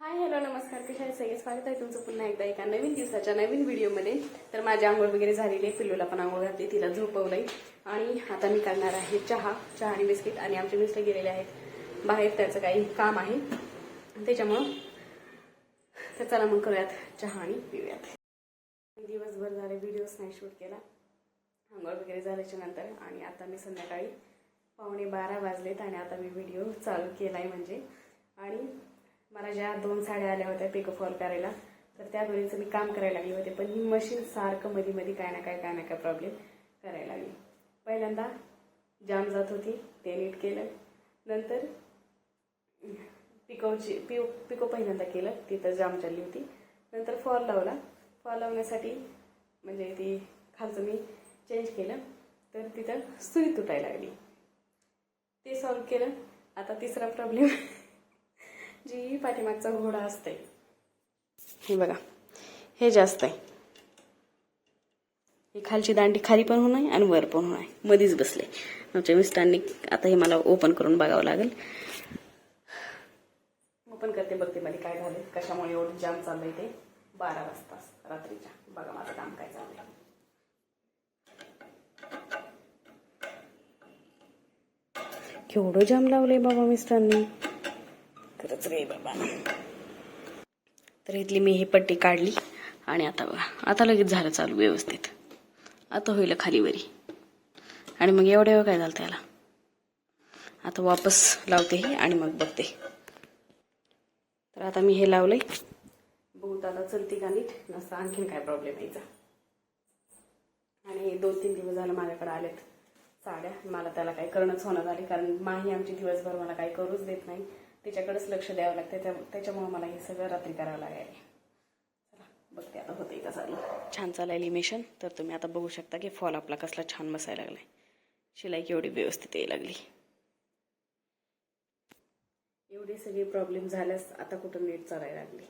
Hi hello नमस्कार. कशा सगळे स्वागत आहे तुमचं पुन्हा एकदा एका नवीन दिवसाच्या नवीन व्हिडिओमध्ये. तर माझी आंघोळ वगैरे झालेली आहे. पिल्लूला पण आंघोळ घातली तिला झोपवलंय. आणि आता मी करणार आहे चहा चहा आणि बिस्किट. आणि आमचे मिस्टर गेलेले आहेत. बाहेर त्याचं काही काम आहे. त्याच्यामुळं तर चला मग करूयात चहा आणि पिऊयात. दिवसभर झाले व्हिडिओज नाही शूट केला. आंघोळ वगैरे झाल्याच्यानंतर. आणि आता मी संध्याकाळी पावणे बारा वाजलेत आणि आता मी व्हिडिओ चालू केला आहे म्हणजे. आणि मला ज्या दोन साड्या आल्या होत्या पिकअप फॉल करायला तर त्या दोन्हीचं मी काम करायला लागले होते. पण ही मशीन सारखं मध्ये मध्ये काय ना काय काय ना काय प्रॉब्लेम करायला लागली. पहिल्यांदा जाम जात होती ते नीट केलं. नंतर पिकोची पिओ पिको पहिल्यांदा केलं तिथं जाम चालली होती. नंतर फॉल लावला. फॉल लावण्यासाठी म्हणजे ती खालचं मी चेंज केलं तर तिथं सुई तुटायला लागली. ते सॉल्व केलं. आता तिसरा प्रॉब्लेम जी पाठीमागचा घोडा असते हे बघा. हे जास्त आहे. ही खालची दांडी खाली पण होणार आहे आणि वर पण होणार आहे. मधीच बसले. आमच्या मिस्टरांनी आता हे मला ओपन करून बघावं लागेल. ओपन करते बघते मध्ये काय झालं कशामुळे एवढं जाम चाललंय ते. बारा वाजता रात्रीच्या. बघा माझं काम काय चाललंय. केवढं जाम लावलंय बाबा मिस्टरांनी. खरंच रे बाबा. तर इथली मी ही पट्टी काढली आणि आता बघा आता लगेच झालं चालू व्यवस्थित. आता होईल खाली वरी. आणि मग एवढ्या वेळ काय झालं त्याला? आता वापस लावते हे आणि मग बघते. तर आता मी हे लावलंय. बहुत आता चलती का नीट? नसता आणखीन काय प्रॉब्लेम यायचा आणि दोन तीन दिवस झालं माझ्याकडे आलेत साड्या. मला त्याला काही करणंच होणार झाले कारण माही आमची दिवसभर मला काही करूच देत नाही. त्याच्याकडेच लक्ष द्यावं लागतं त्या त्याच्यामुळे मला हे सगळं रात्री करावं लागायला चला बघते आता होते का चाललं छान चालायली मिशन तर तुम्ही आता बघू शकता की फॉल आपला कसला छान बसायला लागलाय. शिलाई केवढी व्यवस्थित यायला लागली. एवढी सगळी प्रॉब्लेम झाल्यास आता कुठं नीट चालायला लागली?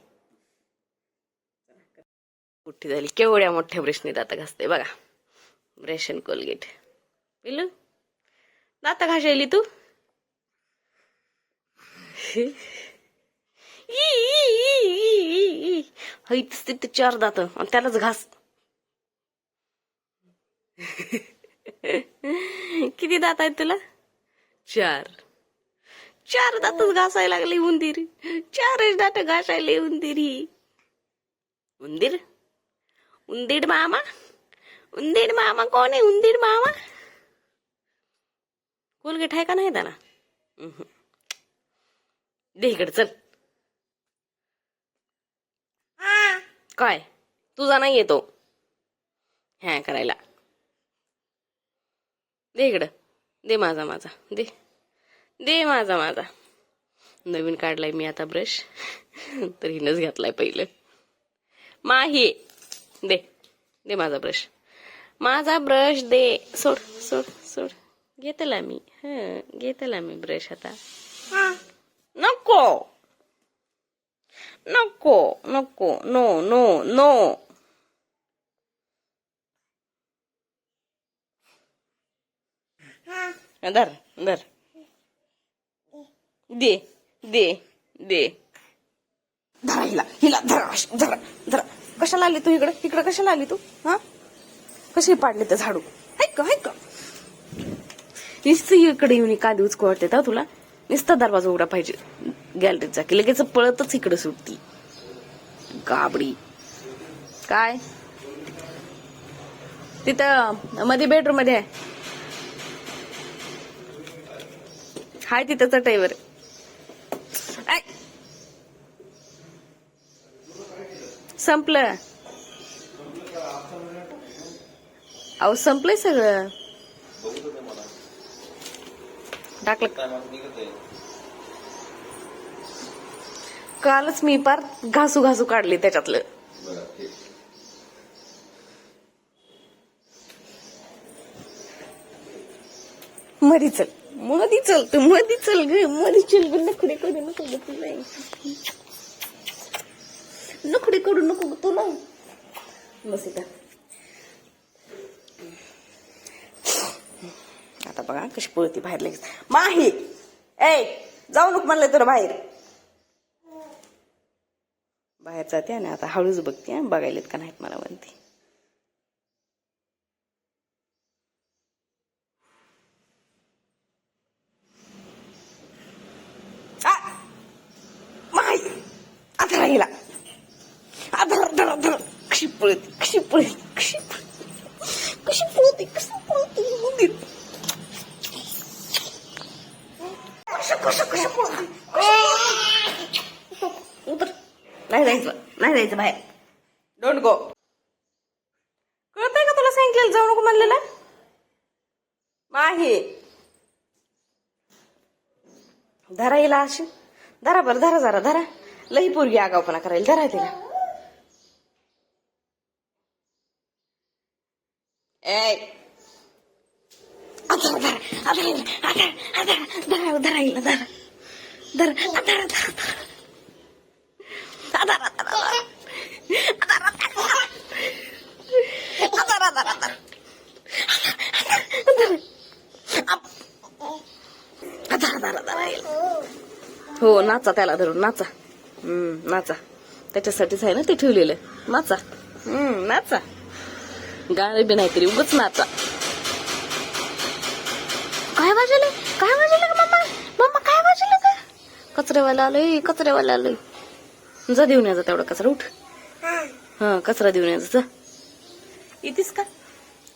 मोठी झाली. केवढ्या मोठ्या ब्रशने दात घासते बघा. ब्रश अँड कोलगेट पिलू दात घासायली तू? हैतच तिथे चार दात आणि त्यालाच घास. किती दात आहेत तुला? चार. चार दातच घासायला लागले उंदीर. चारच दात घासायले उंदिरी. उंदीर? उंदीर मामा? उंदीर मामा कोण आहे? उंदीर मामा? कोलगेट आहे का नाही त्याला. दे इकडे चल. काय? तुझा नाही येतो. ह्या करायला. दे इकडं. दे माझा माझा. दे. दे माझा माझा. नवीन काढलाय मी आता ब्रश. तर हिनच घातलाय पहिलं. माही दे. दे माझा ब्रश. माझा ब्रश दे. सोड सोड सोड. घेतला मी. हं घेतला मी ब्रश आता. नको नको नको नो नो नो धर धर दे दे दे धरा हिला हिला धरा धरा धरा कशाला आली तू इकडे? इकडं कशाला आली तू? हा? कशी पाडली तर झाडू? ऐक ऐक इकडे येऊन कांदी उचकू वाटते का तुला. नुसता दरवाजा उघडा पाहिजे. गॅलरीचा की लगेच पळतच इकडे सुटती गाबडी. काय? तिथं मध्ये बेडरूममध्ये आहे. हाय तिथं चटईवर. संपलं. अहो संपलंय सगळं. टाकलं. कालच मी पार घासू घासू काढले त्याच्यातलं. मधी चल मधी चल तू मधी चल ग मधी चल ग नखडे करू नको ग तू नाही नखडे करू नको ग तू नाही बस इथं आता बघा कशी पळती बाहेर लगेच. माही! ए जाऊ नको म्हणलं तुला बाहेर. बाहेर जाते आणि आता हळूच बघते बघायलेत का नाहीत मला म्हणते. आ! माय! धर धर कशी पळते कशी पळते कशी पळते. कशी पळते कशी पळते उंदीर कसं कसं कसं उतर नाही जायचं नाही जायचं बाहेर डोंट गो कळतंय का तुला सांगितलेलं? जाऊ नको म्हणलेलं? माही. धरा येईल अशी. धरा बरं धरा जरा धरा. लई पोरगी आगावपणा करायला. धरा तिला. ए धरा धरा. धरा धरा धरा येईल धरा धरा धरा. धरा हो नाचा त्याला धरून नाचा. हम्म नाचा. त्याच्यासाठीच आहे ना ते ठेवलेलं. नाचा. हम्म नाचा. गाणे बी नाहीतरी उगच नाचा. वाजवलं काय वाजवलं का मम्मा मम्मा काय वाजवलं का कचरेवाला आलोय कचरेवाला आलोय. जा देऊन यायचा तेवढा कचरा उठ. हा कचरा देऊन यायचा जा येतीस का?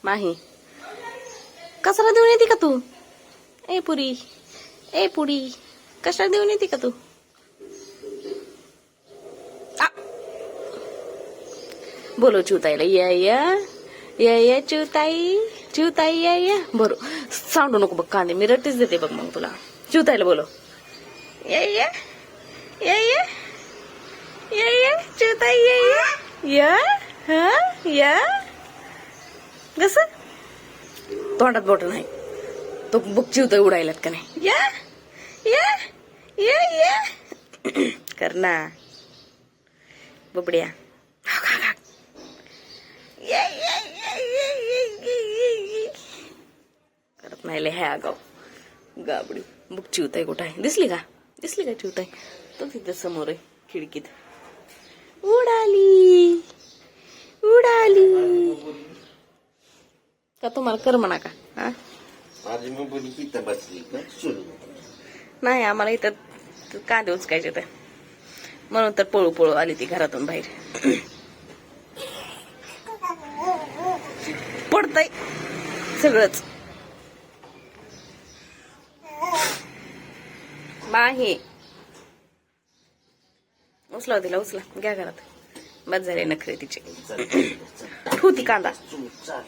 नाही कचरा देऊन येते का तू? ए पुरी ए पुरी. कशाला देऊन येते का तू? बोलो चिवताईला या या. या या चिवताई चिवताई या या बरो सांडू नको बघ कांदे. मी रट्टीच देते बघ मग तुला. चिवताईला बोलो. या या या या या या चिवताई या या या हा या कस? तोंडात बोट नाही. तो बुक चिवताई उडायलात का नाही? या या या या कर ना बुबड्या. या, या. करत नाही ह्या आगाव गाबडी. बुक चिवताय कुठं आहे? दिसली का? दिसली का चिवताय? तो तिथं समोर आहे खिडकीत. उडाली. उडाली. का तुम्हाला कर म्हणा का? हा? नाही आम्हाला इथं कांदे उचकायचे तर म्हणून तर पळू पळू आली ती घरातून बाहेर. सगळंच. माही उचला तिला उचला. घ्या घरात. बस झाले नखरे तिचे. होती कांदा. चल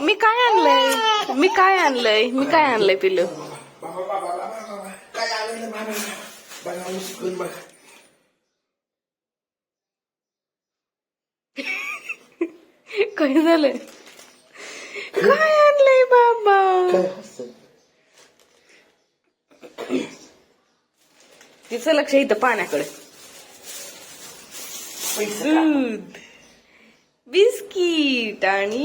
मी काय आणलंय? मी काय आणलंय? मी काय आणलंय पिल्लू बाबा बाबा बाबा बाबा काय झालंय? काय आणलंय बाबा? तिचं लक्ष इथं पाण्याकडे. दूध. बिस्किट आणि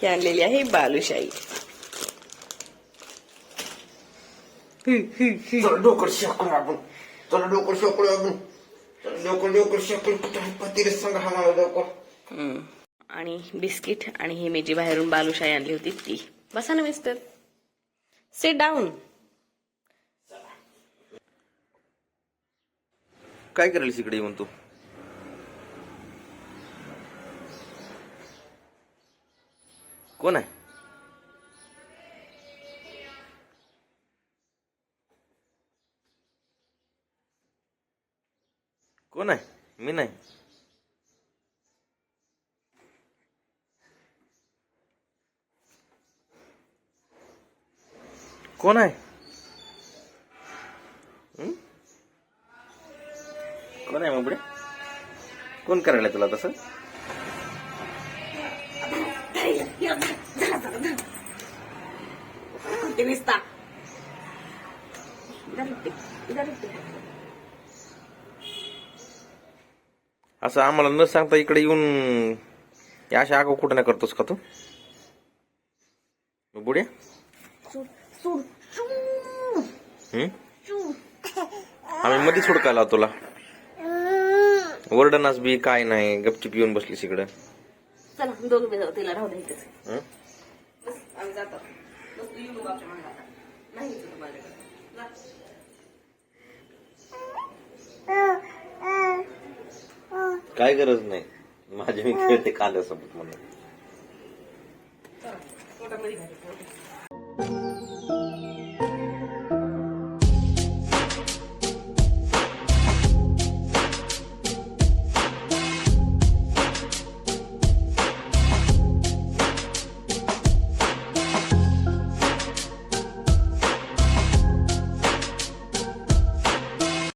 ही आणलेली आहे बालुशाही. डोकर शेकून आपण. चल डोकर शेकून आपण. डोकर डोकर शेकून कुठं पतीने सांगा हा मला डोकर हम्म. आणि बिस्किट आणि ही मी जी बाहेरून बालुशाही आणली होती ती. बसा ना मिस्टर. से डाऊन काय करायला इकडे येऊन तू? कोण आहे कोण आहे मी नाही कोण आहे? कोण आहे मग कोण करायला तुला तसं? असं आम्हाला न सांगता इकडे येऊन या अशा आगाऊ कुठं नाही करतोस का तू? बुड्या आम्ही मध्ये सोडकायला तुला. वरडनास बी काय नाही. गपचिप येऊन बसलीस इकडं. चला दोघं बी जाऊ तिला राहू द्यायचं आम्ही जातो. नाही. काय गरज नाही. माझे मी खेळते कांद्यासोबत म्हणून.